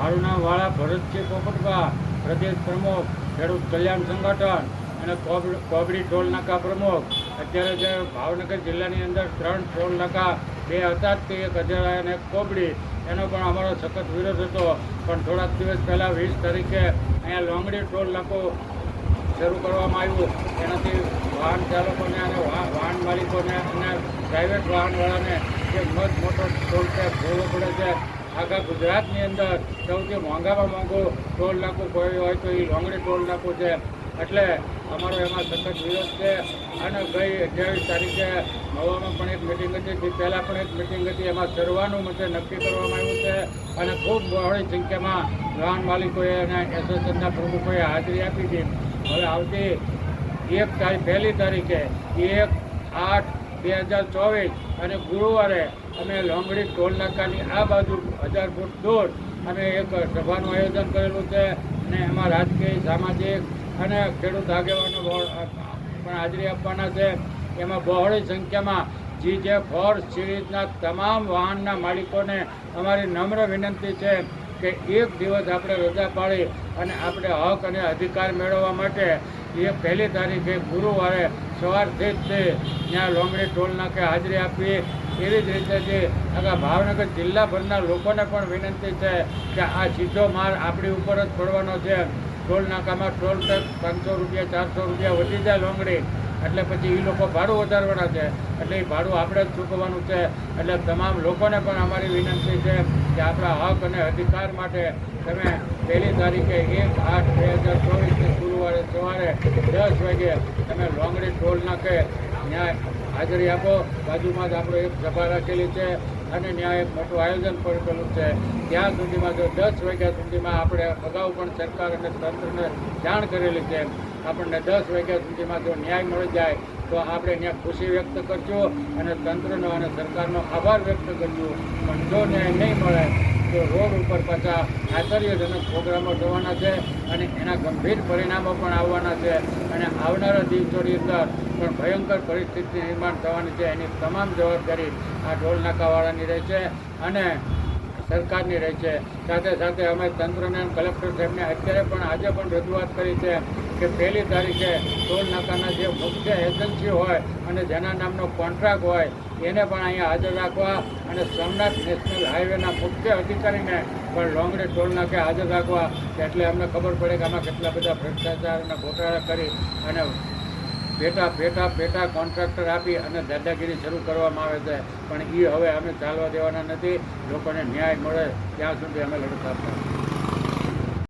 મારું નામ વાળા ભરતસિંહ પોપટભા પ્રદેશ પ્રમુખ, ખેડૂત કલ્યાણ સંગઠન અને કોબડી ટોલ નાકા પ્રમુખ. અત્યારે જે ભાવનગર જિલ્લાની અંદર ત્રણ ટોલ નાકા, બે હતા જ તે, એક હજાર અને એક કોબડી. એનો પણ અમારો સખત વિરોધ હતો. પણ થોડાક દિવસ પહેલાં વીસ તારીખે અહીંયા લોંગડી ટોલ નાકો શરૂ કરવામાં આવ્યું. એનાથી વાહન ચાલકોને અને વાહન માલિકોને અને પ્રાઇવેટ વાહનવાળાને જે મત મોટો ટોલ ટેક્સ ભરવો પડે છે. આખા ગુજરાતની અંદર સૌથી મોંઘામાં મોંઘું ટોલ નાકું કોઈ હોય તો એ લોંગડી ટોલ નાકું છે. એટલે અમારો એમાં સખત વિરોધ છે. અને ગઈ અઠ્યાવીસ તારીખે નવામાં પણ એક મિટિંગ હતી. તે પહેલાં પણ એક મિટિંગ હતી. એમાં સર્વાનું મતે નક્કી કરવામાં આવ્યું છે. અને ખૂબ બહોળી સંખ્યામાં વાહન માલિકોએ અને એસોસિએશનના પ્રમુખોએ હાજરી આપી હતી હવે આવતી એક તારીખ, પહેલી તારીખે એક આઠ બે હજાર ચોવીસ અને ગુરુવારે અમે લોંગડી ટોલ નાકાની આ બાજુ હજાર ફૂટ દૂર અમે એક સભાનું આયોજન કરેલું છે અને એમાં રાજકીય, સામાજિક અને ખેડૂત આગેવાનો પણ હાજરી આપવાના છે. એમાં બહોળી સંખ્યામાં જી જે ફોર સિરીઝના તમામ વાહનના માલિકોને અમારી નમ્ર વિનંતી છે કે એક દિવસ આપણે રજા પાડી અને આપણે હક અને અધિકાર મેળવવા માટે એ પહેલી તારીખે ગુરુવારે સવારથી જ તે ત્યાં લોંગડી ટોલ નાકે હાજરી આપીએ એવી જ રીતે જે આખા ભાવનગર જિલ્લાભરના લોકોને પણ વિનંતી છે કે આ સીધો માર આપણી ઉપર જ પડવાનો છે. ટોલ નાકામાં ટોલ ટેક્સ પાંચસો રૂપિયા, ચારસો રૂપિયા વધી જાય લોંગડી. એટલે પછી એ લોકો ભાડું વધારવાના છે. એટલે એ ભાડું આપણે જ ચૂકવવાનું છે. એટલે તમામ લોકોને પણ અમારી વિનંતી છે કે આપણા હક અને અધિકાર માટે તમે પહેલી તારીખે એક આઠ બે હજાર ચોવીસની સવારે દસ વાગે તમે લોંગડી ટોલ નાખે ત્યાં હાજરી આપો. બાજુમાં જ આપણે એક સભા રાખેલી છે અને ત્યાં એક મોટું આયોજન પણ કરેલું છે. ત્યાં સુધીમાં જો દસ વાગ્યા સુધીમાં આપણે અગાઉ પણ સરકાર અને તંત્રને જાણ કરેલી છે. આપણને દસ વાગ્યા સુધીમાં જો ન્યાય મળી જાય, તો આપણે ત્યાં ખુશી વ્યક્ત કરજો અને તંત્રનો અને સરકારનો આભાર વ્યક્ત કરજો. પણ જો ન્યાય નહીં મળે રોડ ઉપર પાછા આશ્ચર્યજનક પ્રોગ્રામો થવાના છે અને એના ગંભીર પરિણામો પણ આવવાના છે. અને આવનારા દિવસોની અંદર પણ ભયંકર પરિસ્થિતિ નિર્માણ થવાની છે. એની તમામ જવાબદારી આ ઢોલ નાકાવાળાની રહેશે. અને સરકારની રહે છે. સાથે સાથે અમે તંત્રને કલેક્ટર સાહેબને અત્યારે પણ આજે પણ રજૂઆત કરી છે કે પહેલી તારીખે ટોલ નાકાના જે મુખ્ય એજન્સી હોય અને જેના નામનો કોન્ટ્રાક્ટ હોય, એને પણ અહીંયા હાજર રાખવા અને સોમનાથ નેશનલ હાઈવેના મુખ્ય અધિકારીને પણ લોંગડે ટોલ નાકે હાજર રાખવા, એટલે અમને ખબર પડે કે આમાં કેટલા બધા ભ્રષ્ટાચાર અને ગોટાળા કરી અને પેટા પેટા પેટા કોન્ટ્રાક્ટર આપી અને દાદાગીરી શરૂ કરવામાં આવે છે. પણ એ હવે અમે ચાલવા દેવાના નથી. લોકોને ન્યાય મળે ત્યાં સુધી અમે લડત આપતા